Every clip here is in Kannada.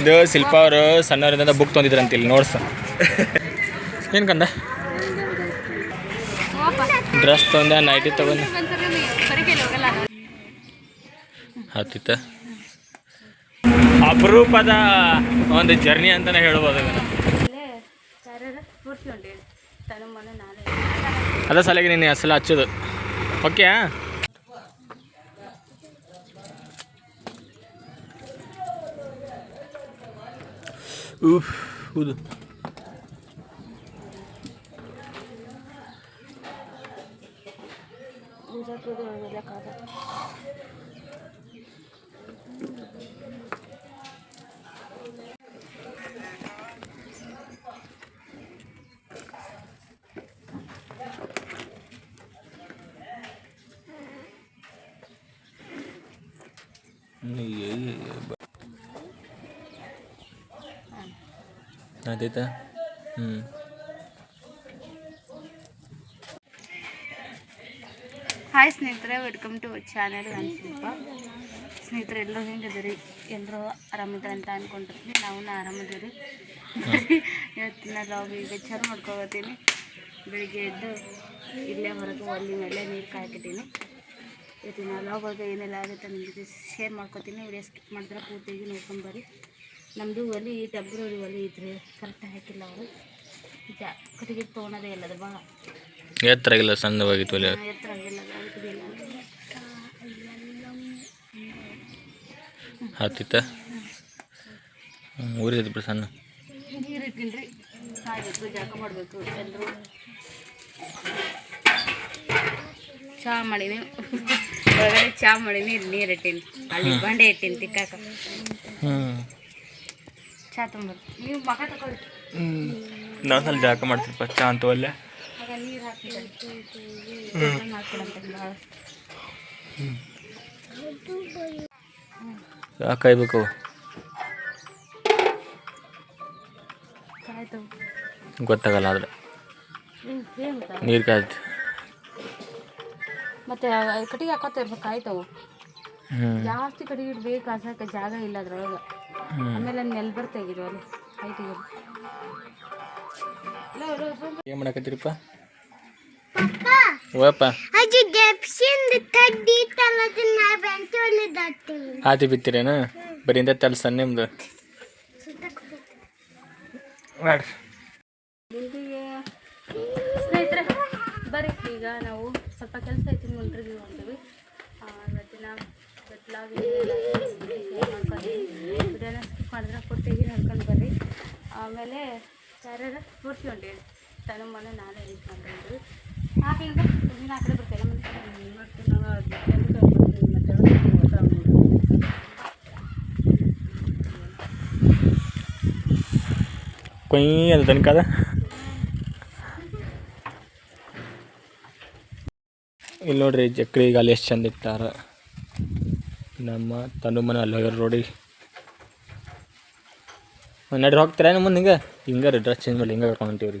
ಇದು ಶಿಲ್ಪ ಅವರು ಸಣ್ಣವರಿಂದ ಬುಕ್ ತಂದಿದ್ರಂತ ಇಲ್ಲಿ ನೋಡ್ಸ. ಏನ್ ಕಂದ? ಡ್ರೆಸ್ ತೊಂದೆ ನೈಟಿ ತೊಗೊಂಡು. ಹತ್ತಿತ್ತ. ಅಪರೂಪದ ಒಂದು ಜರ್ನಿ ಅಂತಲೇ ಹೇಳ್ಬೋದು ಇದನ್ನ. ಅದ ಸಲಗೆ ನಿನ್ನೆ ಅಸಲ ಹಚ್ಚೋದು. ಓಕೆ ಉಫ್ ಹೌದು. ಆಯ್ತಾ ಹ್ಞೂ ಹಾಯ್ ಸ್ನೇಹಿತರೆ. ವೆಲ್ಕಮ್ ಟು ಚಾನಲ್ ನಾನು ಶಿಲ್ಪ ಸ್ನೇಹಿತರೆ, ಎಲ್ಲರೂ ಹೆಂಗಿದ್ದೀರಿ? ಎಲ್ಲರೂ ಆರಾಮಿದ್ದಾರೆ ಅಂತ ಅನ್ಕೊಂಡಿರ್ತೀನಿ. ನಾವು ಆರಾಮಿದ್ದೀರಿ. ಇವತ್ತಿನ ಲಾಗ್ ಈಗ ಚಾರು ಮಾಡ್ಕೊಬತ್ತೀನಿ ಬೆಳಿಗ್ಗೆ ಎದ್ದು ಇಲ್ಲೇ ಹೊರಗೆ ಒಲಿ ಮೇಲೆ ನೀರು ಕಾಯ್ಕಿದ್ದೀನಿ ಇವತ್ತಿನ ಲಾಗ್ ಒಳಗೆ ಏನೆಲ್ಲ ಆಗುತ್ತೆ ನಿಮ್ಮ ಜೊತೆ ಶೇರ್ ಮಾಡ್ಕೊತೀನಿ. ವಿಡಿಯೋ ಸ್ಕಿಪ್ ಮಾಡಿದ್ರೆ ಪೂರ್ತಿಯಾಗಿ ನೋಡ್ಕೊಂಡು ಬರ್ರಿ. ನಮ್ಮದು ಒಲಿ ಟೆಂಪ್ರರಿ ಒಲಿ ಇದ್ರೆ ಕರೆಕ್ಟಾಗಿ ಹಾಕಿಲ್ಲ ಅವರು. ಜಾ ಕಟ್ಟಿಗೆ ತೊಗೊಳೋದೇ ಇಲ್ಲ ಅದು ಭಾಳ. ಎತ್ತರ ಇಲ್ಲ ಸಣ್ಣವಾಗಿತ್ತು ಒಲೆ. ಎತ್ತರ ಆಗಿಲ್ಲ ಹತ್ತಿತ್ತ? ಊರಿದ್ದು ಬಿಡು ಸಣ್ಣ. ನೀರು ಕಾಯ್ಬೇಕು ಜಳಕ ಮಾಡಬೇಕು. ಎಲ್ಲರೂ ಚಹಾ ಮಾಡೀನಿ. ಒಳಗಡೆ ಚಹಾ ಮಾಡೀನಿ ಇಲ್ಲಿ ನೀರು ಇಟ್ಟೀನಿ. ಅಲ್ಲಿ ಬಂಡೆ ಇಟ್ಟೀನಿ ತಿಕ್ಕಾಕ. ಚಹಾ ತೊಂಬರ್ರಿ ನೀವು ಮಗ ತಗೊಳ್ಳಿ ನಾನು ಸ್ವಲ್ಪ ಜಾಕ ಮಾಡ್ತೀನಿ ಚಾ ಅಂತ ಅಲ್ಲೇ ನೀರು ಚಾ ಕಾಯ್ಬೇಕು ಗೊತ್ತಾಗಲ್ಲ ಆದ್ರೆ. ನೀರು ಕಾಯ್ತು. ಮತ್ತೆ ಕಟ್ಟಿಗೆ ಹಾಕೋತ ಇರ್ಬೇಕು ಆಯ್ತವು ಜಾಸ್ತಿ ಕಟ್ಟಿಗೆ ಇಡ್ಬೇಕು? ಹಾಸಕ್ಕೆ ಜಾಗ ಇಲ್ಲ ಅದ್ರೊಳಗೆ. ಆಮೇಲೆ ನೆಲ್ ತೆಗಿರು ಅಲ್ಲಿ. ಹೈಟಿಗೆ ಏನು ಮಾಡಕತ್ತೀರಪ್ಪ? ಓಯಪ್ಪ ಅದು ಡೆಪ್ಸಿಂದ ತಡ್ಡಿತ್ತಲ್ಲ ಅದನ್ನ ಬೆಂಚೋಲಿದತ್ತು ಹಾತಿ ಬಿತ್ತಿರೇನಾ? ಬರೀ ತಲ್ಸ ಕೆಲಸ ನಿಮ್ದು ಮಾಡ್ರಿ ಮುಂದಿಗೆ ಸ್ನೇಹಿತರೆ ಬರ್ರಿ ಈಗ ನಾವು ಸ್ವಲ್ಪ ಕೆಲಸ ಐತಿ ಮುಂಡ್ರಿಗೆ ಹೊಂಟೀವಿ ಇವತ್ತಿನ ಬೆಟ್ಲಾಗಿ ವಿಡಿಯೋನ ಸ್ಕಿಪ್ ಮಾಡಿದ್ರೆ ಕೊಟ್ಟಿಗೆ ನೋಡ್ಕೊಂಡು ಬರ್ರಿ. ಆಮೇಲೆ ಯಾರ್ಯಾರ? ಪೂರ್ತಿ ಹೊಂಟೀವಿ ತನ್ನ ಮನೆ, ನಾನೇ ರೀಚ್ ಮಾಡ್ಕೊಂಡ್ರಿ ಈಗ ನೀನು ಆ ಕಡೆ ಬರ್ತೀಯ ಮತ್ತೆ ಕೊಯ್ ಅದು ತನಕ ಇಲ್ಲಿ ನೋಡ್ರಿ ಚಕ್ರಿ ಈಗ ಅಲ್ಲಿ ಎಷ್ಟು ಚಂದ ಇಟ್ಟಾರ. ನಮ್ಮ ತನು ಮನೆ ಅಲ್ಲಿ ಹೋಗ್ಯಾರ ರೋಡಿ ನಡ್ರಿ ಹೋಗ್ತೀರಾ ಮುಂದೆ ಹಿಂಗೆ? ಹಿಂಗೆ ರೀ ಡ್ರೆಸ್ ಚೇಂಜ್ ಮಾಡಿ ಹಿಂಗೆ ಕರ್ಕೊಂಡು ಹೊಂಟೀವಿ ರೀ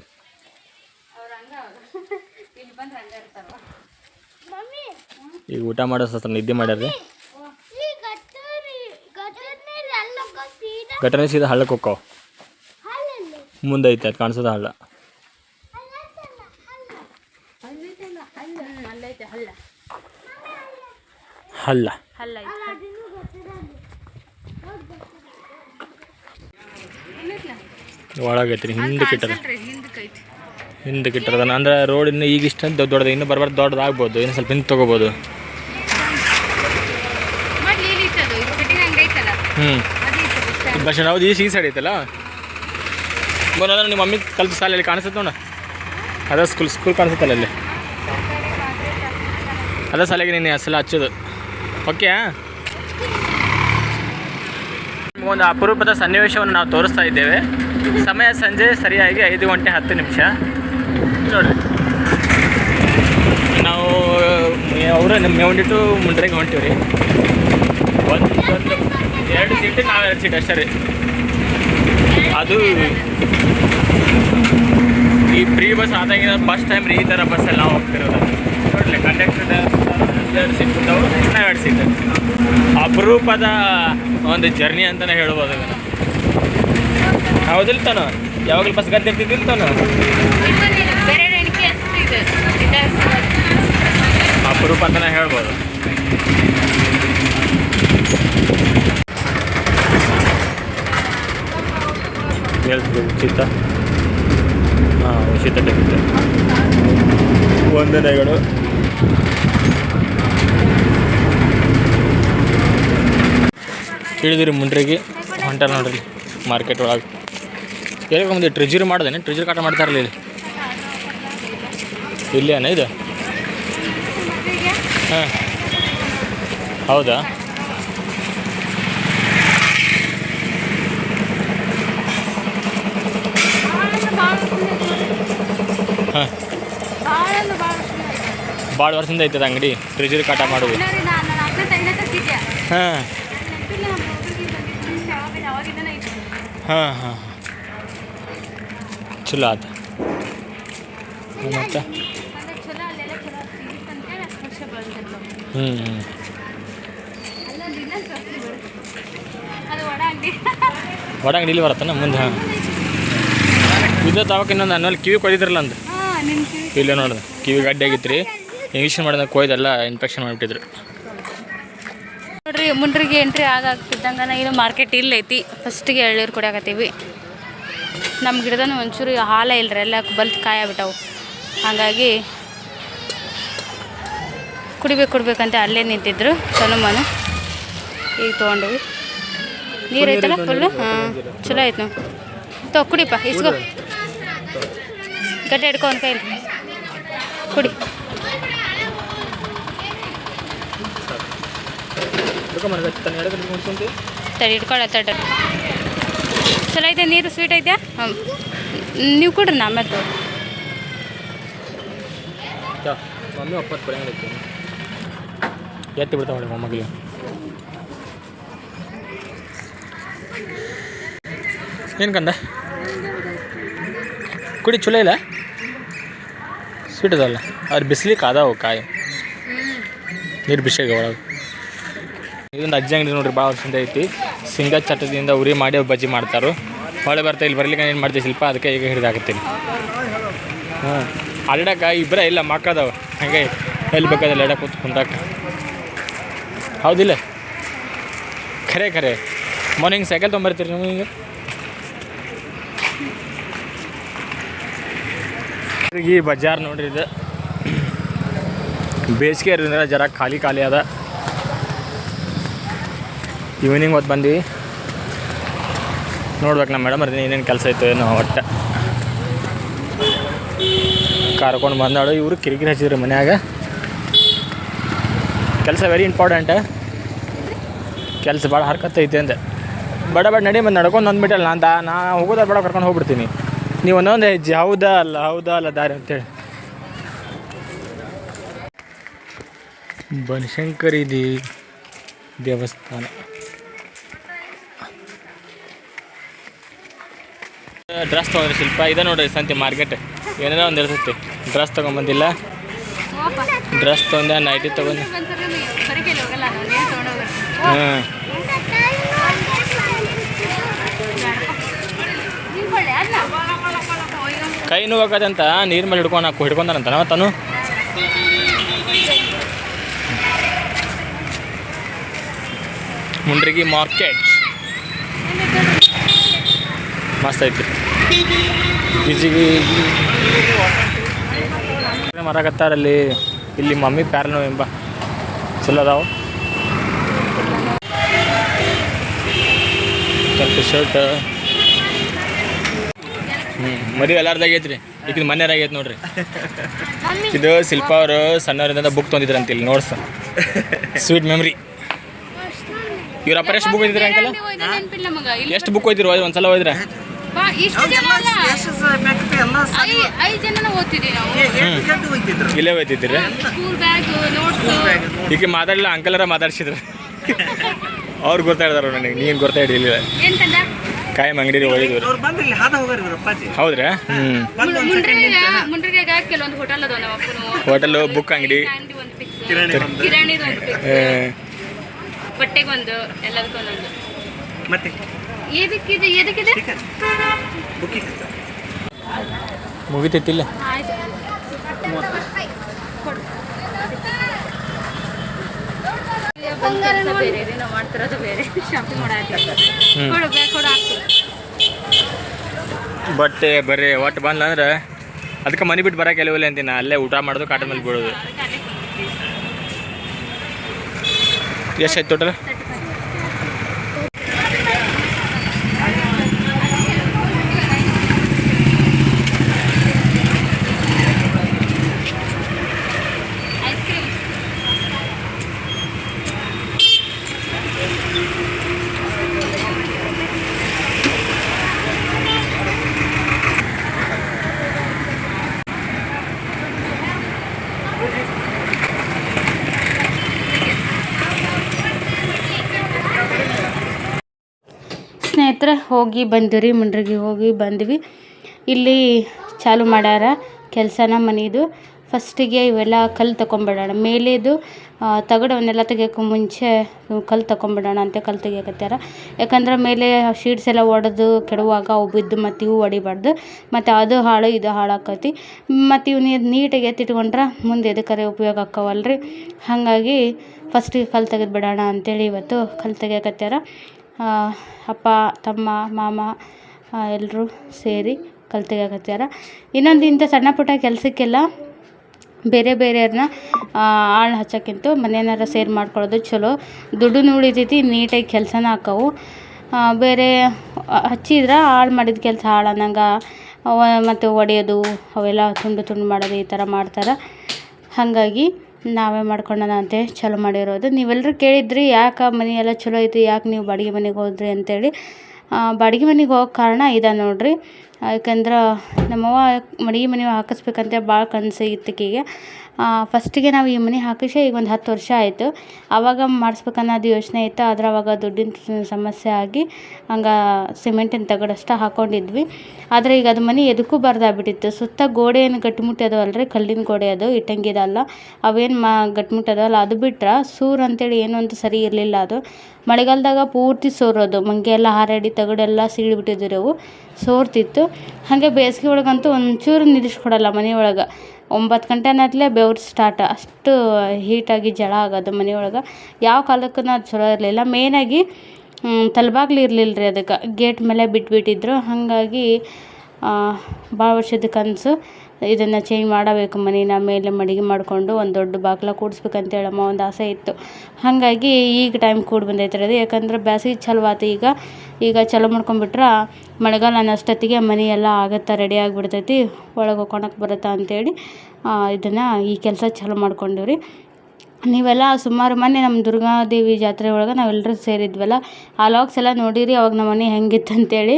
ಅವ್ರು. ಇಲ್ಲಿ ಬಂದ್ರೆ ಹಂಗ ಇರ್ತಾರ ಈಗ ಊಟ ಮಾಡೋ ಸ್ವಲ್ಪ ನಿದ್ದೆ ಮಾಡ್ಯಾರ ಈ ಗಟ್ಟರಿ ಗಟ್ಟರ್ ನೀರು ಎಲ್ಲ ಸೀದಾ ಘಟನೆ ಸೀದಾ ಹಳ್ಳಕ್ಕೆ ಹೋಕ್ಕವ ಮುಂದೈತೆ ಮುಂದೆ ಐತೆ ಅದು ಕಾಣಿಸೋದ ಹಳ್ಳ ಅಲ್ಲತ್ತಲ್ಲ ಅಲ್ಲ ಅಲ್ಲೈತಲ್ಲ ಹಲ್ಲ ಅಲ್ಲೈತೆ ಹಲ್ಲ ಹಲ್ಲ. ಹಲ್ಲ ಐತೆ ಕಿಟ್ಟದ. ಹಿಂದೆ ಕಿಟ್ಟದ ಅಂದ್ರೆ ರೋಡ್ ಇನ್ನು ಈಗ ಇಷ್ಟ ದೊಡ್ಡದ ಇನ್ನೂ ಬರ್ಬಾರ್ದು ದೊಡ್ಡದಾಗ್ಬೋದು. ಇನ್ನು ಸ್ವಲ್ಪ ಹಿಂದೆ ತೊಗೋಬೋದು. ಹ್ಞೂ ಬಸ್ ಸ್ಟ್ಯಾಂಡ್. ಹೌದು ಈ ಸೈಡ್ ಐತಲ್ಲ? ಬಂದ್ರೆ ನಿಮ್ಮ ಮಮ್ಮಿ ಕಲ್ತು ಶಾಲೆಯಲ್ಲಿ ಕಾಣಿಸುತ್ತೆ ನೋಡ. ಅದ ಸ್ಕೂಲ್ ಸ್ಕೂಲ್ ಕಾಣಿಸುತ್ತಲ್ಲ ಅಲ್ಲಿ. ಅದ ಶಾಲೆಗೆ ನೀನು ಅಸಲ ಹಚ್ಚೋದು. ಓಕೆ. ಒಂದು ಅಪರೂಪದ ಸನ್ನಿವೇಶವನ್ನು ನಾವು ತೋರಿಸ್ತಾ ಇದ್ದೇವೆ. ಸಮಯ ಸಂಜೆ ಸರಿಯಾಗಿ ಐದು ಗಂಟೆ ಹತ್ತು ನಿಮಿಷ. ನೋಡಿ ನಾವು ಅವರು ಪೂರ ನಮ್ಮ ಮೇವಂಡಿ ಟು ಮುಂಡ್ರೆಗೆ ಹೊಂಟೀವಿ ರೀ ಒಂದು ಒಂದು, ಎರಡು ಸೀಟು, ನಾವು ಎರಡು ಸೀಟ್, ಅಷ್ಟೇ ರೀ. ಅದು ಈ ಫ್ರೀ ಬಸ್ ಆದಾಗಿನ ಫಸ್ಟ್ ಟೈಮ್ ರೀ ಈ ಥರ ಬಸ್ಸಲ್ಲಿ ನಾವು ಹೋಗ್ತಿರೋದು. ನೋಡಲಿ ಕಂಡಕ್ಟರ್ ಎರಡು ಸೀಟ್ ನಾವು ಎರಡು ಅಪರೂಪದ ಒಂದು ಜರ್ನಿ ಅಂತಲೇ ಹೇಳ್ಬೋದು ಅದನ್ನು ಹೌದಿಲ್ಲ ತಾನು? ಯಾವಾಗಲೂ ಬಸ್ ಗದ್ದೆ ತಾನು. ಅಪರೂಪ ಅಂತಲೇ ಹೇಳ್ಬೋದು. ಹೇಳ್ತೀವಿ ಉಚಿತ. ಹಾಂ, ಉಚಿತ ಟಿಕೆಟ್ ಇಳಿದಿರಿ ಮುಂಡ್ರಿಗೆ. ಹೊಂಟಾರ ನೋಡ್ರಿ ಮಾರ್ಕೆಟ್ ಒಳಗೆ. ಎಲ್ಲಿ ಬಂದು ಟ್ರೆಜರಿ ಮಾಡ್ದೇನೆ? ಟ್ರೆಜರಿ ಕಾಟ ಮಾಡ್ತಾರಲ್ಲ ಇಲ್ಲಿ. ಇಲ್ಲಿ ಅನ್ನ ಇದು? ಹಾಂ. ಹೌದಾ? ಹಾಂ. ಭಾಳ ವರ್ಷದಿಂದ ಐತದ ಅಂಗಡಿ? ಟ್ರೆಜರಿ ಕಾಟ ಮಾಡೋದು. ಹಾಂ. ಹಾಂ ಹಾಂ ಚಲೋ ಆತ. ಮತ್ತು? ಅಂದ್ರೆ. ಹ್ಞೂ ಹ್ಞೂ ವಡ ಅಂಗಡಿ. ವಡ ಬರತ್ತನ ಮುಂದೆ? ಹಾಂ ಇದು ತಾವಕ್ಕೆ ಇನ್ನೊಂದು ಅನ್ನಲ್ಲಿ ಕಿವಿ ಕೊಯ್ದಿದ್ರಲ್ಲ ಅಂದ ಹಾಂ ನಿಮ್ಮ ಕಿವಿ ಇಲ್ಲೇ ನೋಡ್ದೆ. ಕಿವಿ ಗಡ್ಡೆ ಆಗಿತ್ತು ರೀ ಇಂಜೆಕ್ಷನ್ ಮಾಡಿದಾಗ ಕೊಯ್ದೆಲ್ಲ ಇನ್ಫೆಕ್ಷನ್ ಮಾಡಿಬಿಟ್ಟಿದ್ರು. ನೋಡ್ರಿ ಮುಂಡ್ರಿಗೆ ಎಂಟ್ರಿ ಆಗಾಗ್ತಿದ್ದಂಗೆ ಇದು ಮಾರ್ಕೆಟ್ ಇಲ್ಲ ಐತಿ. ಫಸ್ಟಿಗೆ ಎಳ್ನೀರು ಕುಡಿಯಾಕತ್ತೀವಿ ನಮ್ಮ ಗಿಡದನು ಒಂಚೂರು ಹಾಲ ಇಲ್ರಿ ಎಲ್ಲ ಬಲ್ತ್ ಕಾಯಾಬಿಟ್ಟವು. ಹಾಗಾಗಿ ಕುಡಿಬೇಕು ಕುಡ್ಬೇಕಂತ ಅಲ್ಲೇ ನಿಂತಿದ್ರು ಸೊನಮನು ಈಗ ತೊಗೊಂಡ್ವಿ. ನೀರು ಐತಲ್ಲ ಫುಲ್ಲು ಹಾಂ ಚಲೋ ಐತೆ ನಾವು ತೊ ಕುಡಿಪ್ಪ ಇಸ್ಕೋ. ಗಡ್ಡೆ ಹಿಡ್ಕೊ ಕೈ ಕೈಲಿ. ಕುಡಿ. ತಡಿ ಚಲೋ ಐತೆ ನೀರು ಸ್ವೀಟ್ ಐತೆ? ನೀವು ಕೊಡ್ರಿ ನಾ ಆಮೇಲೆ ಮಮ್ಮಿ ಒಪ್ಪತ್ತು ಎತ್ತಿ ಬಿಡ್ತಾವ ಮೊಮ್ಮಗಳಿಗೆ ಏನು ಕಂದ? ಕುಡಿ ಚಲೋ ಇಲ್ಲ? ಸ್ವೀಟ್ ಅದಲ್ಲ. ಅದ್ರ ಬಿಸ್ಲಿಕ್ಕೆ ಅದಾವು ಕಾಯಿ. ನೀರು ಬಿಸಿಯಾಗ ಒಳಗೆ. ಇದೊಂದು ಅಜ್ಜಿ ಅಂಗಡಿ ನೋಡ್ರಿ, ಭಾಳ ವರ್ಷದಿಂದ ಐತಿ. ಸಿಂಗ ಚಟದಿಂದ ಉರಿ ಮಾಡಿ ಬಜ್ಜಿ ಮಾಡ್ತಾರೆ. ಹೊಳೆ ಬರ್ತಾ ಇಲ್ಲಿ, ಬರ್ಲಿಕ್ಕೆ ಏನು ಮಾಡ್ತೀವಿ ಶಿಲ್ಪ? ಅದಕ್ಕೆ ಈಗ ಹಿಡಿದಾಕತ್ತೀನಿ ಹಾಂ ಅಡಕ ಇಬ್ಬರೇ ಇಲ್ಲ ಮಕ್ಕದವ ಹಾಗೆ ಎಲ್ಲಿ ಬೇಕಾದಲ್ಲಿ ಎಡ ಕೂತ್ ಕುಂತಾಕ ಹೌದಿಲ್ಲ? ಖರೆ ಖರೆ. ಮಾರ್ನಿಂಗ್ ಸೈಕಲ್ ತೊಗೊಂಬರ್ತೀರಿ ನೀವು ಹಿಂಗೆ ಈ ಬಜಾರ್ ನೋಡ್ರಿ ಇದು. ಬೇಸಿಗೆ ಇರೋದ್ರಿಂದ ಜರ ಖಾಲಿ ಖಾಲಿ ಅದ. ಈವ್ನಿಂಗ್ ಹೊತ್ತು ಬಂದು ನೋಡ್ಬೇಕು ನಮ್ಮ ಮೇಡಮ್ ಅರ್ದಿನ ಏನೇನು ಕೆಲಸ ಇತ್ತು ಏನು ಒಟ್ಟು. ಕರ್ಕೊಂಡು ಬಂದಾಳು, ಇವರು ಕಿರಿಕಿರಿ ಹಚ್ಚಿದ್ರು ಮನ್ಯಾಗ. ಕೆಲಸ ವೆರಿ ಇಂಪಾರ್ಟೆಂಟ್ ಕೆಲಸ ಭಾಳ ಹರ್ಕತ್ತೈತೆ ಅಂದೆ. ಬಡ ಬಡ ನಡಿ ಮತ್ತು ನಡ್ಕೊಂಡು ಅಂದ್ಬಿಟ್ಟಲ್ಲ ನಾನು ದಾ ನಾ ಹೋಗೋದ ಬಡ ಕರ್ಕೊಂಡು ಹೋಗ್ಬಿಡ್ತೀನಿ. ನೀವು ಒಂದೊಂದು ಹೆಜ್ಜೆ, ಹೌದಾ ಅಲ್ಲ ಹೌದಾ ಅಲ್ಲ ದಾರಿ ಅಂತೇಳಿ ಬನಶಂಕರಿ ದೇವಸ್ಥಾನ. ಡ್ರೆಸ್ ತೊಗೊಂಡ್ರಿ ಶಿಲ್ಪ. ಇದೆ ನೋಡ್ರಿ ಸಂತೆ ಮಾರ್ಕೆಟ್. ಏನೇನೋ ಒಂದು ಇರ್ತೈತಿ. ಡ್ರೆಸ್ ತೊಗೊಂಬಂದಿಲ್ಲ. ಡ್ರೆಸ್ ತೊಗೊಂಡೆ ನೈಟಿ ತಗೊಂಡು. ಹಾಂ ಕೈ ನೋವಾಗದಂತ ನೀರು ಮೇಲೆ ಹಿಡ್ಕೊಂಡು ಹಾಕು ಹಿಡ್ಕೊಂಡಾನಂತ ನಾವು ತಾನು ಮುಂಡ್ರಿಗಿ ಮಾರ್ಕೆಟ್. ಮಸ್ತ್ ಐತಿ. ಈಜಿಗೆ ಮರಾಕತ್ತಾರಲ್ಲಿ ಇಲ್ಲಿ ಮಮ್ಮಿ ಪ್ಯಾರನೋ ಎಂಬ. ಚಲೋ ಅದಾವು. ಶರ್ಟ್ ಹ್ಞೂ ಮದುವೆ ಎಲ್ಲಾರ್ದಾಗ ಐತ್ರಿ? ಈಗ ಮನೆಯವ್ರಾಗ ಐತೆ ನೋಡ್ರಿ. ಇದು ಶಿಲ್ಪ ಅವರು ಸಣ್ಣವರಿಂದ ಬುಕ್ ತೊಂದಿದ್ರಂತ ಇಲ್ಲಿ ನೋಡ್ಸ. ಸ್ವೀಟ್ ಮೆಮ್ರಿ ಇವ್ರ ಅಪ್ಪ ಎಷ್ಟು ಬುಕ್ ಓದಿದ್ರಿ ಅಂಕಲ್ ಎಷ್ಟು ಬುಕ್ ಓದಿದ್ರು? ಒಂದ್ಸಲ ಓದಿದ್ರ? ಬಾ ಇಷ್ಟು ಜನ ಅಲ್ಲ. ಐ- ಐದ್ ಜನ ಓದ್ತಿದ್ವಿ ನಾವು? ಇಲ್ಲೇ ಓದಿದ್ರಿ ಸ್ಕೂಲ್ ಬ್ಯಾಗ್ ನೋಟ್ಸ್ ಈಗ ಮಾತಾಡಲಿಲ್ಲ ಅಂಕಲರ ಮಾತಾಡ್ಸಿದ್ರು. ಅವ್ರು ಗೊತ್ತಾ ಇದಾರ ನನಗೆ ನೀನು ಗೊತ್ತಾ ಹಿಡಿಲಿಲ್ಲ ಕಾಯಿ ಅಂಗಡಿ ಹೋಗಿದ್ರು ಹೌದ್ರ? ಹ್ಞೂ ಹೋಟೆಲ್ ಬುಕ್ ಅಂಗಡಿ. ಬಟ್ಟೆಗೊಂದು ಒಂದು ಫಿಕ್ಸ್ ಕಿರಾಣಿ ಒಂದು. ಕಿರಾಣಿದು ಒಂದು ಫಿಕ್ಸ್ ಆ, ಒಂದು ಮತ್ತೆ? ಎದಕ್ಕಿದೆ ಎದಕ್ಕಿದೆ ಚಿಕನ್ ಬುಕ್ಕಿಂಗ್ ಮುಗಿತೈತಿಲ್ಲ ಆಯ್ತು ಕೆಲಸ ಬೇರೆ ನಾವು ಮಾಡ್ತಿರೋದು ಬೇರೆ ಶಾಪಿಂಗ್ ಮಾಡಾಕ ಕೊಡು ಬೇಗ ಕೊಡು ಹಾಕ್ತೀನಿ ಬಟ್ಟೆ ಬರೀ ಒಟ್ಟು ಬಂದ್ಲ ಅಂದ್ರೆ ಅದಕ್ಕೆ ಮನೆ ಬಿಟ್ಟು ಬರಕ್ಕೆ ಎಲ್ಲವಲ್ಲ ಅಂತೀನಿ ಅಲ್ಲೇ ಊಟ ಮಾಡೋದು ಕಾಟನ್ ಮೇಲೆ ಬಿಡೋದು ಎಷ್ಟಾಯ್ತು ಟೋಟಲ್ ಸ್ನೇಹಿತರೆ ಹೋಗಿ ಬಂದಿವಿ ಮುಂಡ್ರಿಗೆ ಹೋಗಿ ಬಂದ್ವಿ. ಇಲ್ಲಿ ಚಾಲು ಮಾಡ್ಯಾರ ಕೆಲಸನ ಮನೆದು. ಫಸ್ಟಿಗೆ ಇವೆಲ್ಲ ಕಲ್ಲು ತಗೊಂಬಿಡೋಣ ಮೇಲೇದು ತಗಡು ತೆಗಿಯೋಕೆ ಮುಂಚೆ ಕಲ್ಲು ತಗೊಂಬಿಡೋಣ ಅಂತ ಕಲ್ಲು ತೆಗಿಯಕತ್ಯಾರ. ಯಾಕಂದ್ರೆ ಮೇಲೆ ಶೀಟ್ಸ್ ಎಲ್ಲ ಒಡೆದು ಕೆಡುವಾಗ ಅವು ಬಿದ್ದು ಮತ್ತು ಇವು ಒಡಿಬಾರ್ದು. ಮತ್ತು ಅದು ಹಾಳು ಇದು ಹಾಳಾಕತಿ ಮತ್ತು ಇವ್ನ ನೀಟಾಗಿ ಎತ್ತಿಟ್ಕೊಂಡ್ರೆ ಮುಂದೆ ಎದಕ್ಕರೆ ಉಪಯೋಗ ಆಕ್ಕವಲ್ರಿ. ಹಾಗಾಗಿ ಫಸ್ಟಿಗೆ ಕಲ್ಲು ತೆಗೆದು ಬಿಡೋಣ ಅಂತೇಳಿ ಇವತ್ತು ಕಲ್ಲು ತೆಗಿಯಕತ್ಯಾರ. ಆ, ಅಪ್ಪ, ತಮ್ಮ, ಮಾಮ ಎಲ್ಲರೂ ಸೇರಿ ಕಲ್ತಿಗಾಕತ್ಯಾರ ಇನ್ನೊಂದು ಇಂಥ ಸಣ್ಣ ಪುಟ್ಟ ಕೆಲಸಕ್ಕೆಲ್ಲ ಬೇರೆ ಬೇರೆಯವ್ರನ್ನ ಆಳು ಹಚ್ಚೋಕ್ಕಿಂತ ಮನೆಯನ್ನಾರ ಸೇರಿ ಮಾಡ್ಕೊಳ್ಳೋದು ಚಲೋ. ದುಡ್ಡು ಉಳಿತೈತಿ ನೀಟಾಗಿ ಕೆಲಸನ ಹಾಕವು. ಬೇರೆ ಹಚ್ಚಿದ್ರೆ ಹಾಳು ಮಾಡಿದ ಕೆಲಸ ಹಾಳು ಅನ್ನಂಗೆ. ಮತ್ತು ಒಡೆಯೋದು, ಅವೆಲ್ಲ ತುಂಡು ತುಂಡು ಮಾಡೋದು ಈ ಥರ ಮಾಡ್ತಾರೆ. ಹಾಗಾಗಿ ನಾವೇ ಮಾಡ್ಕೊಳೋಣ ಅಂತ ಚಲೋ ಮಾಡಿರೋದು. ನೀವೆಲ್ಲರೂ ಕೇಳಿದ್ರಿ ಯಾಕೆ ಮನೆಯೆಲ್ಲ ಚಲೋ ಐತಿ ಯಾಕೆ ನೀವು ಬಾಡಿಗೆ ಮನೆಗೆ ಹೋದ್ರಿ ಅಂತೇಳಿ. ಬಾಡಿಗೆ ಮನೆಗೆ ಹೋಗೋ ಕಾರಣ ಇದೆ ನೋಡ್ರಿ. ಯಾಕಂದ್ರೆ ನಮ್ಮವ್ವ ಮಡಿಗೆ ಮನೆ ಹಾಕಿಸ್ಬೇಕಂತ ಭಾಳ ಕನಸು ಇತ್ತು ಆಕಿಗೆ ಫಸ್ಟಿಗೆ ನಾವು ಈ ಮನೆ ಹಾಕಿಸೇ ಈಗ ಒಂದು ಹತ್ತು ವರ್ಷ ಆಯಿತು. ಆವಾಗ ಮಾಡಿಸ್ಬೇಕನ್ನೋದು ಯೋಚನೆ ಇತ್ತು, ಆದ್ರೆ ಅವಾಗ ದುಡ್ಡಿನ ಸಮಸ್ಯೆ ಆಗಿ ಹಂಗೆ ಸಿಮೆಂಟಿನ ತಗಡಷ್ಟ ಹಾಕ್ಕೊಂಡಿದ್ವಿ ಆದರೆ ಈಗ ಅದು ಮನೆ ಎದಕ್ಕೂ ಬರ್ದಾಗ್ಬಿಟ್ಟಿತ್ತು. ಸುತ್ತ ಗೋಡೆ ಏನು ಗಟ್ಟಿಮುಟ್ಟಿ ರೀ ಕಲ್ಲಿನ ಗೋಡೆ ಅದು, ಇಟ್ಟಂಗಿದಲ್ಲ. ಅವೇನು ಮಾ ಗಟ್ಟಿಮುಟ್ಟಿ ಅದಾವಲ್ಲ, ಅದು ಬಿಟ್ರೆ ಸೂರು ಅಂತೇಳಿ ಏನು ಅಂತ ಸರಿ ಇರಲಿಲ್ಲ ಅದು. ಮಳೆಗಾಲದಾಗ ಪೂರ್ತಿ ಸೋರೋದು, ಮಂಗೆ ಎಲ್ಲ ಹಾರಾಡಿ ತಗಡೆಲ್ಲ ಸೀಳ್ಬಿಟ್ಟಿದ್ವು ಅವು ಸೋರ್ತಿತ್ತು. ಹಾಗೆ ಬೇಸಿಗೆ ಒಳಗಂತೂ ಒಂಚೂರು ನಿಲ್ಲಿಸ್ಕೊಡಲ್ಲ ಮನೆಯೊಳಗೆ ಒಂಬತ್ತು ಗಂಟೆನತ್ಲೆ ಬೆವ್ರು ಸ್ಟಾರ್ಟ್ ಅಷ್ಟು ಹೀಟಾಗಿ ಜಳ ಆಗೋದು ಮನೆಯೊಳಗೆ. ಯಾವ ಕಾಲಕ್ಕೂ ಅದು ಚಲೋ ಇರಲಿಲ್ಲ. ಮೇಯ್ನಾಗಿ ತಲೆಬಾಗ್ಲು ಇರಲಿಲ್ಲ ರೀ ಅದಕ್ಕೆ. ಗೇಟ್ ಮೇಲೆ ಬಿಟ್ಬಿಟ್ಟಿದ್ರು. ಹಾಗಾಗಿ ಭಾಳ ವರ್ಷದ ಕನಸು. ಇದನ್ನು ಚೇಂಜ್ ಮಾಡಬೇಕು ಮನೇನ ಮೇಲೆ ಮಡಿಗೆ ಮಾಡಿಕೊಂಡು ಒಂದು ದೊಡ್ಡ ಬಾಗ್ಲ ಕೂಡಿಸ್ಬೇಕಂತೇಳಿ ಅಮ್ಮ ಒಂದು ಆಸೆ ಇತ್ತು. ಹಾಗಾಗಿ ಈಗ ಟೈಮ್ ಕೂಡಿ ಬಂದೈತೆ ರೀ ಅದು. ಯಾಕಂದ್ರೆ ಬ್ಯಾಸ್ಗೆ ಚಾಲು ಆತು ಈಗ. ಈಗ ಚಾಲು ಮಾಡ್ಕೊಂಬಿಟ್ರೆ ಮಳೆಗಾಲ ಅನ್ನೋಷ್ಟೊತ್ತಿಗೆ ಮನೆ ಎಲ್ಲ ಆಗತ್ತಾ ರೆಡಿ ಆಗಿಬಿಡ್ತೈತಿ. ಒಳಗೆ ಹೋಗ್ಕೊಳಕ್ಕೆ ಬರುತ್ತಾ ಅಂತೇಳಿ ಇದನ್ನು ಈ ಕೆಲಸ ಚಾಲು ಮಾಡ್ಕೊಂಡೀವಿ ನೀವೆಲ್ಲ ಸುಮಾರು ಮೊನ್ನೆ ನಮ್ಮ ದುರ್ಗಾದೇವಿ ಜಾತ್ರೆ ಒಳಗೆ ನಾವೆಲ್ಲರೂ ಸೇರಿದ್ವಲ್ಲ, ಆ ಲಾಕ್ಸ್ ಎಲ್ಲ ನೋಡಿರಿ, ಅವಾಗ ನಮ್ಮ ಮನೆ ಹೆಂಗಿತ್ತು ಅಂತೇಳಿ.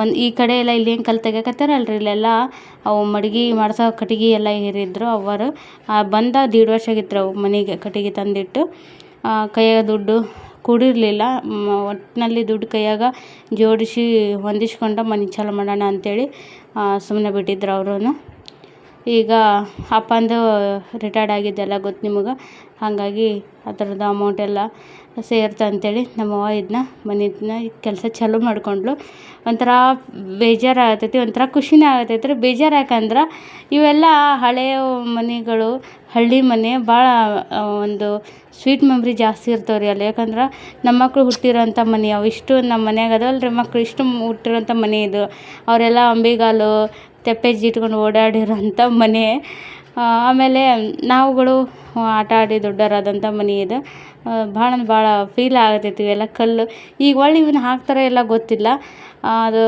ಒಂದು ಈ ಕಡೆ ಎಲ್ಲ ಇಲ್ಲಿ ಏನು ಕಲ್ಲು ತೆಗಿಯಕತ್ತಾರಲ್ರಿ ಇಲ್ಲೆಲ್ಲ ಅವು ಮಡ್ಗೆ ಮಾಡ್ಸೋ ಕಟ್ಟಿಗೆ ಎಲ್ಲ ಹೇರಿದ್ರು ಅವರು. ಬಂದ ದೀಡ್ ವರ್ಷ ಆಗಿತ್ತು ಅವು ಮನೆಗೆ ಕಟ್ಟಿಗೆ ತಂದಿಟ್ಟು. ಕೈಯಾಗ ದುಡ್ಡು ಕೂಡಿರಲಿಲ್ಲ. ಒಟ್ಟಿನಲ್ಲಿ ದುಡ್ಡು ಕೈಯಾಗ ಜೋಡಿಸಿ ಹೊಂದಿಸ್ಕೊಂಡು ಮನೆ ಚಾಲು ಮಾಡೋಣ ಅಂತೇಳಿ ಸುಮ್ಮನೆ ಬಿಟ್ಟಿದ್ರು ಅವರು ಈಗ ಅಪ್ಪಂದು ರಿಟೈರ್ಡ್ ಆಗಿದ್ದೆಲ್ಲ ಗೊತ್ತು ನಿಮಗೆ? ಹಾಗಾಗಿ ಅದರದ್ದು ಅಮೌಂಟ್ ಎಲ್ಲ ಸೇರ್ತೆ ಅಂತೇಳಿ ನಮ್ಮವ್ವ ಇದನ್ನ ಮನೆದನ್ನ ಕೆಲಸ ಚಾಲೂ ಮಾಡಿಕೊಂಡ್ಳು. ಒಂಥರ ಬೇಜಾರು ಆಗತೈತಿ ಒಂಥರ ಖುಷಿನೇ ಆಗ್ತೈತಿ ರೀ ಬೇಜಾರು ಯಾಕಂದ್ರೆ ಇವೆಲ್ಲ ಹಳೆಯ ಮನೆಗಳು, ಹಳ್ಳಿ ಮನೆ ಭಾಳ ಒಂದು ಸ್ವೀಟ್ ಮೆಮ್ರಿ ಜಾಸ್ತಿ ಇರ್ತವೆ ರೀ ಅಲ್ಲಿ. ಯಾಕಂದ್ರೆ ನಮ್ಮ ಮಕ್ಕಳು ಹುಟ್ಟಿರೋಂಥ ಮನೆ, ಅವು ಇಷ್ಟು ನಮ್ಮ ಮನ್ಯಾಗ ಅದವಲ್ಲ ರೀ ಮಕ್ಳು ಇಷ್ಟು ಹುಟ್ಟಿರೋಂಥ ಮನೆ ಇದು. ಅವರೆಲ್ಲ ಅಂಬೆಗಾಲು ತೆಪ್ಪೆಜ್ಜಿ ಇಟ್ಕೊಂಡು ಓಡಾಡಿರೋಂಥ ಮನೆ. ಆಮೇಲೆ ನಾವುಗಳು ಆಟ ಆಡಿ ದೊಡ್ಡವರಾದಂಥ ಮನೆ ಇದು. ಭಾಳ ಅಂದ್ರೆ ಭಾಳ ಫೀಲ್ ಆಗತೈತಿ ಇವೆಲ್ಲ ಕಲ್ಲು. ಈಗ ಹೊಳ್ಳಿ ಇವನ್ನ ಹಾಕ್ತಾರೋ ಇಲ್ಲ ಗೊತ್ತಿಲ್ಲ. ಅದು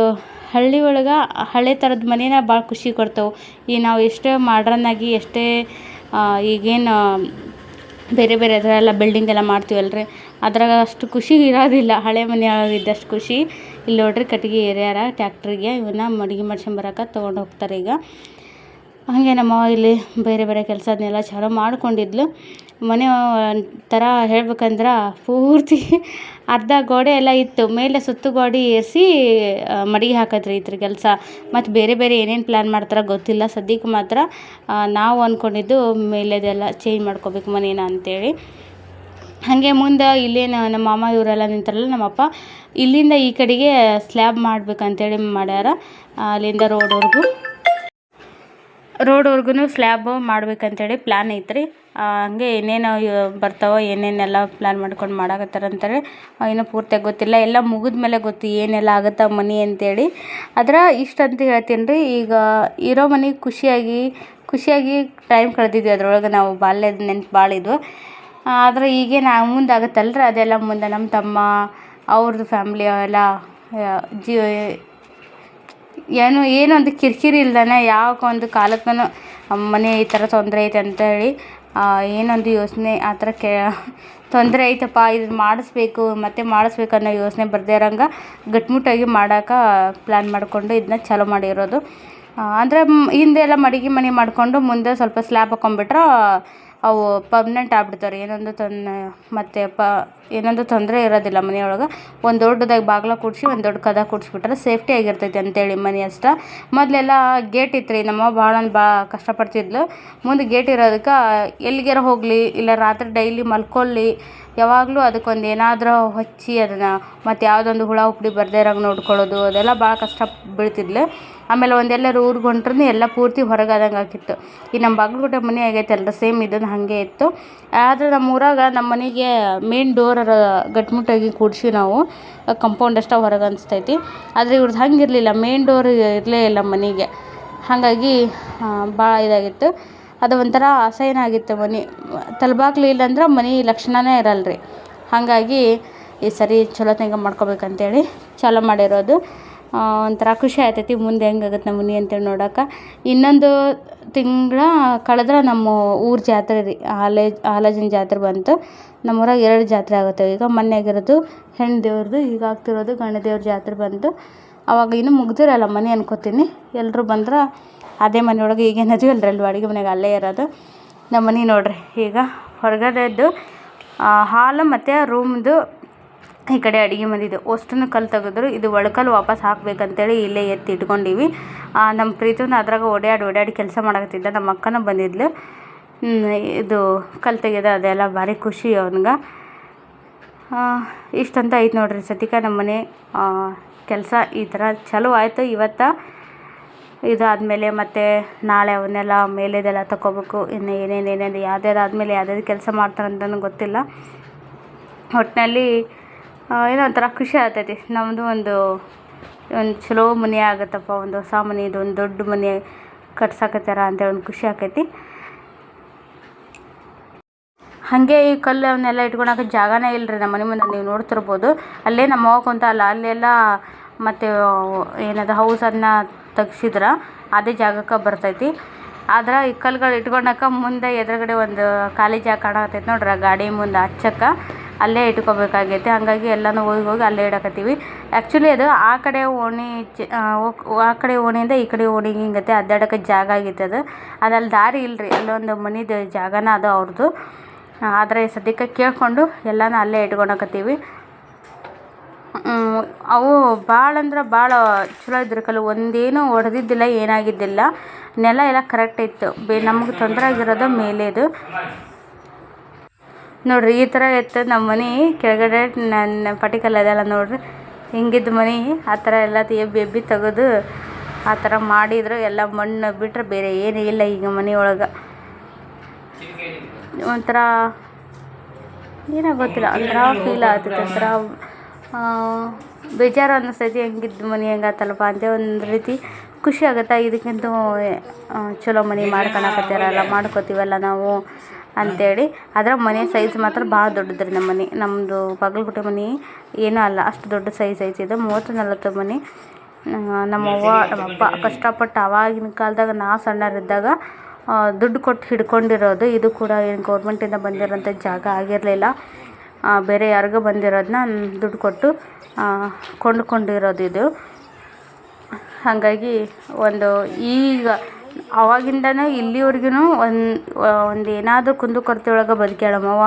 ಹಳ್ಳಿ ಒಳಗೆ ಹಳೆ ಥರದ ಮನೆನ ಭಾಳ ಖುಷಿ ಕೊಡ್ತಾವೆ. ಈಗ ನಾವು ಎಷ್ಟೇ ಮಾಡ್ರನ್ ಆಗಿ ಎಷ್ಟೇ ಈಗೇನು ಬೇರೆ ಬೇರೆ ಥರ ಬಿಲ್ಡಿಂಗ್ ಎಲ್ಲ ಮಾಡ್ತೀವಲ್ಲ ರೀ ಅದ್ರಾಗ ಅಷ್ಟು ಖುಷಿ ಇರೋದಿಲ್ಲ. ಹಳೆ ಮನೆಯೊಳಗೆ ಇದ್ದಷ್ಟು ಖುಷಿ. ಇಲ್ಲಿ ನೋಡ್ರಿ ಕಟ್ಟಿಗೆ ಏರ್ಯಾರ, ಟ್ಯಾಕ್ಟ್ರಿಗೆ. ಇವನ್ನ ಮಡ್ಗೆ ಬರಾಕ ತೊಗೊಂಡು ಹೋಗ್ತಾರೆ ಈಗ. ಹಾಗೆ ನಮ್ಮವ್ವ ಇಲ್ಲಿ ಬೇರೆ ಬೇರೆ ಕೆಲಸದನ್ನೆಲ್ಲ ಚಾಲೂ ಮಾಡ್ಕೊಂಡಿದ್ಲು. ಮನೆ ಥರ ಹೇಳ್ಬೇಕಂದ್ರೆ ಪೂರ್ತಿ ಅರ್ಧ ಗೋಡೆ ಎಲ್ಲ ಇತ್ತು. ಮೇಲೆ ಸುತ್ತು ಗೋಡೆ ಏರಿಸಿ ಮಡಿಗೆ ಹಾಕತ್ರಿ ಇದ್ರ ಕೆಲಸ. ಮತ್ತು ಬೇರೆ ಬೇರೆ ಏನೇನು ಪ್ಲ್ಯಾನ್ ಮಾಡ್ತಾರೆ ಗೊತ್ತಿಲ್ಲ. ಸದ್ಯಕ್ಕೆ ಮಾತ್ರ ನಾವು ಅಂದ್ಕೊಂಡಿದ್ದು ಮೇಲೆದೆಲ್ಲ ಚೇಂಜ್ ಮಾಡ್ಕೋಬೇಕು ಮನೇನ ಅಂತೇಳಿ. ಹಾಗೆ ಮುಂದೆ ಇಲ್ಲೇನು ನಮ್ಮ ಮಾಮ ಇವರೆಲ್ಲ ನಿಂತಾರಲ್ಲ ನಮ್ಮಪ್ಪ, ಇಲ್ಲಿಂದ ಈ ಕಡೆಗೆ ಸ್ಲ್ಯಾಬ್ ಮಾಡ್ಬೇಕಂತೇಳಿ ಮಾಡ್ಯಾರ, ಅಲ್ಲಿಂದ ರೋಡ್ವರೆಗೂ. ರೋಡ್ವರೆಗೂ ಸ್ಲ್ಯಾಬ್ ಮಾಡ್ಬೇಕಂತೇಳಿ ಪ್ಲ್ಯಾನ್ ಐತೆ ರೀ ಹಂಗೆ ಏನೇನು ಬರ್ತಾವೋ ಏನೇನೆಲ್ಲ ಪ್ಲ್ಯಾನ್ ಮಾಡ್ಕೊಂಡು ಮಾಡಾಕತ್ತಾರ ಅಂತಾರೆ ಇನ್ನೂ ಪೂರ್ತಿಯಾಗಿ ಗೊತ್ತಿಲ್ಲ. ಎಲ್ಲ ಮುಗಿದ ಮೇಲೆ ಗೊತ್ತು ಏನೆಲ್ಲ ಆಗುತ್ತೆ ಮನೆ ಅಂತೇಳಿ. ಆದ್ರೆ ಇಷ್ಟು ಅಂತ ಹೇಳ್ತೀನಿ ರೀ ಈಗ ಇರೋ ಮನೆ ಖುಷಿಯಾಗಿ ಖುಷಿಯಾಗಿ ಟೈಮ್ ಕಳೆದಿದ್ವಿ ಅದರೊಳಗೆ ನಾವು ಬಾಲ್ಯದ ನೆನ್ಪು ಭಾಳ ಇದ್ವು ಆದ್ರೆ ಈಗೇನು ರೀ ಅದೆಲ್ಲ ಮುಂದೆ ನಮ್ಮ ತಮ್ಮ, ಅವ್ರದ್ದು ಫ್ಯಾಮ್ಲಿ ಅವೆಲ್ಲ ಜೀವ, ಏನು ಏನೊಂದು ಕಿರಿಕಿರಿ ಇಲ್ದೇ ಯಾವ ಒಂದು ಕಾಲಕ್ಕೂ ಮನೆ ಈ ಥರ ತೊಂದರೆ ಐತೆ ಅಂತೇಳಿ ಏನೊಂದು ಯೋಚನೆ ಆ ಥರ ಕೇ, ತೊಂದರೆ ಐತಪ್ಪ, ಇದು ಮಾಡಿಸ್ಬೇಕು, ಮತ್ತೆ ಮಾಡಿಸ್ಬೇಕು ಅನ್ನೋ ಯೋಚನೆ ಬರದೇ ಇರೋಂಗೆ ಗಟ್ಮುಟ್ಟಾಗಿ ಮಾಡೋಕೆ ಪ್ಲ್ಯಾನ್ ಮಾಡಿಕೊಂಡು ಇದನ್ನ ಚಾಲೂ ಮಾಡಿರೋದು. ಅಂದರೆ ಹಿಂದೆ ಎಲ್ಲ ಮಡಿಗೆ ಮನೆ ಮಾಡಿಕೊಂಡು ಮುಂದೆ ಸ್ವಲ್ಪ ಸ್ಲ್ಯಾಬ್ ಹಾಕೊಂಡ್ಬಿಟ್ರೆ ಅವು ಪರ್ಮ್ನೆಂಟ್ ಆಗ್ಬಿಡ್ತಾವೆ ರೀ ಏನೊಂದು ಮತ್ತೆ ಮತ್ತು ಪ ಏನೊಂದು ತೊಂದರೆ ಇರೋದಿಲ್ಲ ಮನೆಯೊಳಗೆ. ಒಂದು ದೊಡ್ಡದಾಗಿ ಬಾಗ್ಲ ಕೂಡಿಸಿ, ಒಂದು ದೊಡ್ಡ ಕದ ಕೂಡಿಸ್ಬಿಟ್ರೆ ಸೇಫ್ಟಿ ಆಗಿರ್ತೈತಿ ಅಂತೇಳಿ ಮನೆ ಅಷ್ಟೇ. ಮೊದಲೆಲ್ಲ ಗೇಟ್ ಇತ್ತು ರೀ ನಮ್ಮವ್ವ ಭಾಳ ಭಾಳ ಕಷ್ಟಪಡ್ತಿದ್ಲು. ಮುಂದೆ ಗೇಟ್ ಇರೋದಕ್ಕೆ ಎಲ್ಲಿಗಾರ ಹೋಗಲಿ, ಇಲ್ಲ ರಾತ್ರಿ ಡೈಲಿ ಮಲ್ಕೊಳ್ಳಿ ಯಾವಾಗಲೂ ಅದಕ್ಕೊಂದು ಏನಾದರೂ ಹಚ್ಚಿ ಅದನ್ನು, ಮತ್ತು ಯಾವುದೊಂದು ಹುಳ ಹುಪ್ಪಡಿ ಬರದೇ ಇರೋಂಗೆ ನೋಡ್ಕೊಳ್ಳೋದು, ಅದೆಲ್ಲ ಭಾಳ ಕಷ್ಟ ಬೀಳ್ತಿದ್ಲು. ಆಮೇಲೆ ಒಂದೆಲ್ಲರೂ ಊರಿಗೆ ಹೊಂಟ್ರೂ ಎಲ್ಲ ಪೂರ್ತಿ ಹೊರಗಾದಂಗೆ ಆಗಿತ್ತು. ಈ ನಮ್ಮ ಬಾಗಲಕೋಟೆ ಮನೆ ಆಗೈತಲ್ಲ ಸೇಮ್ ಇದನ್ನು ಹಾಗೆ ಇತ್ತು. ಆದರೆ ನಮ್ಮ ಊರಾಗ ನಮ್ಮ ಮನೆಗೆ ಮೇನ್ ಡೋರ್ ಗಟ್ಮುಟ್ಟಾಗಿ ಕೂಡಿಸಿ ನಾವು. ಕಂಪೌಂಡ್ ಅಷ್ಟೇ ಹೊರಗೆ ಅನಿಸ್ತೈತಿ. ಆದರೆ ಇವ್ರದ್ದು ಹಂಗಿರಲಿಲ್ಲ ಮೇನ್ ಡೋರ್ ಇರಲೇ ಇಲ್ಲ ಮನೆಗೆ. ಹಾಗಾಗಿ ಭಾಳ ಇದಾಗಿತ್ತು. ಅದು ಒಂಥರ ಅಸಹ್ಯನ ಆಗಿತ್ತು ಮನೆ. ತಲೆಬಾಗ್ಲು ಇಲ್ಲಂದ್ರೆ ಮನೆ ಲಕ್ಷಣನೇ ಇರಲ್ಲ ರೀ ಹಾಗಾಗಿ, ಈ ಸರಿ ಚಲೋತ್ನಾಗ ಮಾಡ್ಕೋಬೇಕಂತೇಳಿ ಚಾಲೂ ಮಾಡಿರೋದು. ಒಂಥರ ಖುಷಿ ಆಗ್ತೈತಿ ಮುಂದೆ ಹೆಂಗಾಗತ್ತೆ ನಮ್ಮ ಮನೆ ಅಂತೇಳಿ ನೋಡೋಕೆ. ಇನ್ನೊಂದು ತಿಂಗಳ ಕಳೆದ್ರೆ ನಮ್ಮ ಊರ ಜಾತ್ರೆ ರೀ ಆಲೆ ಆಲಜನ ಜಾತ್ರೆ ಬಂತು. ನಮ್ಮೂರಾಗ ಎರಡು ಜಾತ್ರೆ ಆಗುತ್ತೆ. ಈಗ ಮನೆಯಾಗಿರೋದು ಹೆಣ್ಣು ದೇವ್ರದ್ದು ಈಗ ಆಗ್ತಿರೋದು ಗಂಡ ದೇವ್ರ ಜಾತ್ರೆ ಬಂತು. ಅವಾಗ ಇನ್ನೂ ಮುಗ್ದಿರಲ್ಲ ಮನೆ ಅನ್ಕೋತೀನಿ. ಎಲ್ಲರೂ ಬಂದ್ರೆ ಅದೇ ಮನೆಯೊಳಗೆ ಈಗೇನು ಅದೀವಲ್ಲ ಅಲ್ಲಿ ಅಡುಗೆ ಮನೆಗೆ ಅಲ್ಲೇ ಇರೋದು. ನಮ್ಮ ಮನೆ ನೋಡಿರಿ, ಈಗ ಹೊರಗಡೆದ್ದು ಹಾಲು ಮತ್ತು ರೂಮ್ದು ಈ ಕಡೆ ಅಡುಗೆ ಬಂದಿದೆ ಅಷ್ಟನ್ನು ಕಲ್ಲು ತೆಗೆದ್ರು. ಇದು ಒಳಕಲ್ಲು ವಾಪಸ್ ಹಾಕ್ಬೇಕಂತೇಳಿ ಇಲ್ಲೇ ಎತ್ತಿ ಇಟ್ಕೊಂಡೀವಿ. ನಮ್ಮ ಪ್ರೀತುನ ಅದ್ರಾಗ ಓಡ್ಯಾಡಿ ಓಡ್ಯಾಡಿ ಕೆಲಸ ಮಾಡಕತ್ತಿದ್ದ. ನಮ್ಮ ಅಕ್ಕನೂ ಬಂದಿದ್ಲು. ಇದು ಕಲ್ಲು ತೆಗೆಯೋದು ಅದೆಲ್ಲ ಭಾರಿ ಖುಷಿ ಅವನಿಗೆ. ಇಷ್ಟಂತ ಐತೆ ನೋಡ್ರಿ ಸತಿಕ ನಮ್ಮನೆ. ಕೆಲಸ ಈ ಥರ ಚಲೋ ಆಯಿತು. ಇವತ್ತು ಇದಾದಮೇಲೆ ಮತ್ತು ನಾಳೆ ಅವನ್ನೆಲ್ಲ ಮೇಲೆದೆಲ್ಲ ತಗೋಬೇಕು ಇನ್ನು ಏನೇನು ಏನೇನು ಯಾವ್ದ್ಯಾವ್ದು ಆದಮೇಲೆ ಯಾವ್ದಾದ್ರು ಕೆಲಸ ಮಾಡ್ತಾರಂತನೂ ಗೊತ್ತಿಲ್ಲ. ಒಟ್ಟಿನಲ್ಲಿ ಏನೋ ಒಂಥರ ಖುಷಿ ಆಗ್ತೈತಿ. ನಮ್ಮದು ಒಂದು ಒಂದು ಚಲೋ ಮನೆ ಆಗತ್ತಪ್ಪ. ಒಂದು ಹೊಸ ಮನೆ, ಇದು ಒಂದು ದೊಡ್ಡ ಮನೆ ಕಟ್ಸಕತ್ತಾರ ಅಂತೇಳಿ ಒಂದು ಖುಷಿ ಆಕೈತಿ ಹಾಗೆ ಈ ಕಲ್ಲು ಅವನ್ನೆಲ್ಲ ಇಟ್ಕೊಳಕ್ಕೆ ಜಾಗನೇ ಇಲ್ಲ ರೀ ನಮ್ಮ ಮನೆ ಮುಂದೆ ನೀವು ನೋಡ್ತಿರ್ಬೋದು. ಅಲ್ಲೇ ನಮ್ಮ ಅವ್ವ ಅಲ್ಲ, ಅಲ್ಲೆಲ್ಲ ಮತ್ತು ಏನದು ಹೌಸ್ ಅದನ್ನ ತೆಗ್ಸಿದ್ರೆ, ಅದೇ ಜಾಗಕ್ಕೆ ಬರ್ತೈತಿ. ಆದ್ರೆ ಈ ಕಲ್ಗಳು ಇಟ್ಕೊಳಕ್ಕೆ ಮುಂದೆ ಎದುರುಗಡೆ ಒಂದು ಖಾಲಿ ಜಾಗ ಕಾಣಕತ್ತೈತಿ ನೋಡ್ರಿ ಗಾಡಿ ಮುಂದೆ ಹಚ್ಚಕ್ಕೆ. ಅಲ್ಲೇ ಇಟ್ಕೋಬೇಕಾಗೈತೆ. ಹಾಗಾಗಿ ಎಲ್ಲನೂ ಹೋಗಿ ಹೋಗಿ ಅಲ್ಲೇ ಇಡಕತ್ತೀವಿ. ಆ್ಯಕ್ಚುಲಿ ಅದು ಆ ಕಡೆ ಓಣಿ ಚ ಆ ಕಡೆ ಓಣಿಯಿಂದ ಈ ಕಡೆ ಓಣಿಗೆ ಹಿಂಗತೆ. ಅಡ್ಡಾಡಕ್ಕೆ ಜಾಗ ಆಗೈತೆ ಅದು. ಅದಲ್ಲಿ ದಾರಿ ಇಲ್ಲ ರೀ ಅಲ್ಲೊಂದು ಮನಿದು ಜಾಗನ ಅದು ಅವ್ರದ್ದು ಆದರೆ ಸದ್ಯಕ್ಕೆ ಕೇಳಿಕೊಂಡು ಎಲ್ಲನೂ ಅಲ್ಲೇ ಇಟ್ಕೊಳಕತ್ತೀವಿ. ಅವು ಭಾಳ ಅಂದ್ರೆ ಭಾಳ ಚಲೋ ಇದ್ರು ಕಲ್ಲು. ಒಂದೇನು ಒಡೆದಿದ್ದಿಲ್ಲ, ಏನಾಗಿದ್ದಿಲ್ಲ. ನೆಲ ಎಲ್ಲ ಕರೆಕ್ಟ್ ಇತ್ತು. ಬೇ ನಮಗೆ ತೊಂದರೆ ಆಗಿರೋದು ಮೇಲೇದು. ನೋಡ್ರಿ, ಈ ಥರ ಇತ್ತು ನಮ್ಮ ಮನೆ. ಕೆಳಗಡೆ ನನ್ನ ಪಟಿಕಲ್ ಅದಲ್ಲ ನೋಡ್ರಿ. ಹಿಂಗಿದ್ದು ಮನೆ, ಆ ಥರ ಎಲ್ಲ ಎಬ್ಬಿ ಎಬ್ಬಿ ತೆಗೆದು ಆ ಥರ ಮಾಡಿದ್ರು. ಎಲ್ಲ ಮಣ್ಣು ಬಿಟ್ಟರೆ ಬೇರೆ ಏನು ಇಲ್ಲ ಈಗ ಮನೆಯೊಳಗೆ ಒಂಥರ ಏನೋ ಗೊತ್ತಿಲ್ಲ ಒಂಥರ ಫೀಲ್ ಆಗ್ತೈತೆ ಒಂಥರ ಬೇಜಾರು ಅನ್ನಿಸ್ತೈತಿ ಹೆಂಗಿದ್ದು ಮನೆ ಹೆಂಗಾತಲ್ಲಪ್ಪ ಅಂತ ಒಂದು ರೀತಿ ಖುಷಿ ಆಗುತ್ತೆ ಇದಕ್ಕಿಂತ ಚಲೋ ಮನೆ ಮಾಡ್ಕೊಳಕತ್ಯಾರಲ್ಲ ಮಾಡ್ಕೋತೀವಲ್ಲ ನಾವು. ಅಂತೇಳಿ. ಆದ್ರೆ ಮನೆ ಸೈಜ್ ಮಾತ್ರ ಭಾಳ ದೊಡ್ಡದ್ರಿ ನಮ್ಮ ಮನೆ. ನಮ್ಮದು ಬಾಗಲಕೋಟೆ ಮನೆ ಏನೂ ಅಲ್ಲ, ಅಷ್ಟು ದೊಡ್ಡ ಸೈಜ್ ಐತಿ ಇದು. ಮೂವತ್ತು ನಲವತ್ತು ಮನೆ. ನಮ್ಮವ್ವ ನಮ್ಮಪ್ಪ ಕಷ್ಟಪಟ್ಟು ಆವಾಗಿನ ಕಾಲದಾಗ ನಾವು ಸಣ್ಣವರಿದ್ದಾಗ ದುಡ್ಡು ಕೊಟ್ಟು ಹಿಡ್ಕೊಂಡಿರೋದು. ಇದು ಕೂಡ ಏನು ಗೌರ್ಮೆಂಟಿಂದ ಬಂದಿರೋಂಥ ಜಾಗ ಆಗಿರಲಿಲ್ಲ. ಬೇರೆ ಯಾರಿಗೂ ಬಂದಿರೋದನ್ನ ದುಡ್ಡು ಕೊಟ್ಟು ಕೊಂಡ್ಕೊಂಡಿರೋದು ಇದು. ಹಾಗಾಗಿ ಒಂದು ಈಗ ಅವಾಗಿಂದನೂ ಇಲ್ಲಿವರೆಗೂ ಒಂದು ಒಂದು ಏನಾದರೂ ಕುಂದು ಕೊರತೆ ಒಳಗೆ ಬದುಕ್ಯಾಳ ನಮ್ಮವ್ವ